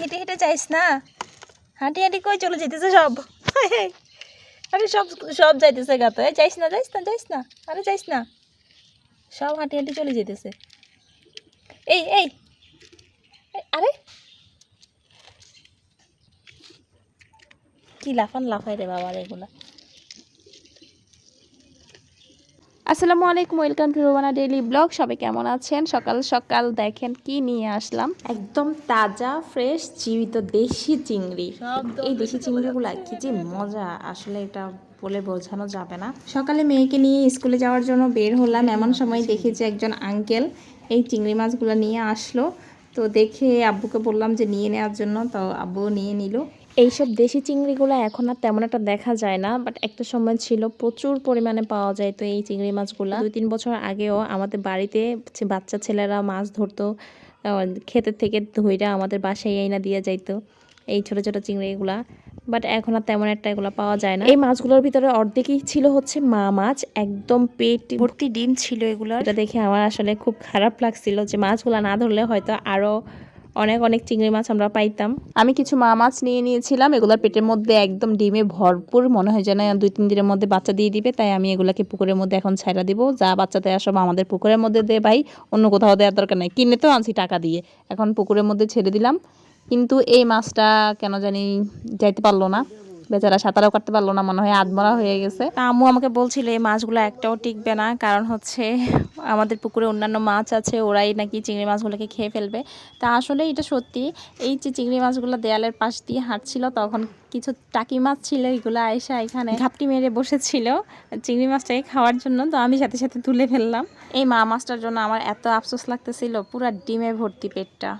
হেঁটে হেঁটে যাইস না? হাঁটি হাঁটি কই চলে যেতেছে সব? আরে সব সব যাইতেছে গাতো এ, যাইস না যাইস না যাইস না। আরে যাইস না। সব হাঁটি হাঁটি চলে যেতেছে এই এই। আরে। কি লাফান লাফাই রে বাবা এগুলা। আসসালামু আলাইকুম welcome to Robana daily blog. সবাই কেমন আছেন? সকাল সকাল দেখেন কি নিয়ে আসলাম। একদম তাজা ফ্রেশ জীবিত দেশি চিংড়ি। এই দেশি চিংড়িগুলো কি যে মজা আসলে এটা বলে বোঝানো যাবে না। সকালে মেয়েকে নিয়ে স্কুলে যাওয়ার জন্য বের হলাম। এমন সময় দেখি যে একজন আঙ্কেল এই চিংড়ি মাছগুলো নিয়ে আসলো। তো দেখে আব্বুকে বললাম যে নিয়ে নেওয়ার জন্য। তো আব্বু নিয়ে নিল। এইসব দেশি চিংড়িগুলো এখন আর তেমন একটা দেখা যায় না বাট একটা সময় ছিল প্রচুর পরিমাণে পাওয়া যায় তো এই চিংড়ি মাছগুলো। দুই তিন বছর আগেও আমাদের বাড়িতে বাচ্চা ছেলেরা মাছ ধরতো ক্ষেতের থেকে ধইরা আমাদের বাসায় আইনা দিয়ে যাইতো এই ছোট ছোট চিংড়িগুলা বাট এখন আর তেমন একটা এগুলো পাওয়া যায় না। এই মাছগুলোর ভিতরে অর্ধেকই ছিল হচ্ছে মা মাছ একদম পেট ভর্তি ডিম ছিল এগুলো এটা দেখে আমার আসলে খুব খারাপ লাগছিল যে মাছগুলো না ধরলে হয়তো আরও অনেক অনেক চিংড়ি মাছ আমরা পাইতাম। আমি কিছু মা মাছ নিয়ে নিয়েছিলাম, এগুলোর পেটের মধ্যে একদম ডিমে ভরপুর, মনে হয় যেন দুই, তিন দিনের মধ্যে বাচ্চা দিয়ে দিবে, তাই আমি এগুলোকে পুকুরের মধ্যে এখন ছাইড়া দিব। যা বাচ্চা দেয়া সব আমাদের পুকুরের মধ্যে দে ভাই, অন্য কোথাও দেওয়ার দরকার নেই। কিনে তো আনছি টাকা দিয়ে, এখন পুকুরের মধ্যে ছেড়ে দিলাম। কিন্তু এই মাছটা কেন জানি যাইতে পারল না। বেচারা সাঁতারও কাটতে পারল না, মনে হয় আধমরা হয়ে গেছে। আম্মু আমাকে বলছিল এই মাছগুলো একটাও টিকবে না, কারণ হচ্ছে আমাদের পুকুরে অন্যান্য মাছ আছে, ওরাই নাকি চিংড়ি মাছগুলোকে খেয়ে ফেলবে। তা আসলে এটা সত্যি, এই যে চিংড়ি মাছগুলো দেয়ালের পাশ দিয়ে হাঁটছিল, তখন কিছু টাকি মাছ ছিল, এগুলো আয়সা এখানে ঘাপটি মেরে বসেছিল চিংড়ি মাছটাকে খাওয়ার জন্য, তো আমি সাথে সাথে তুলে ফেললাম। এই মা মাছটার জন্য আমার এত আফসোস লাগতেছিল, পুরা ডিমে ভর্তি পেটটা।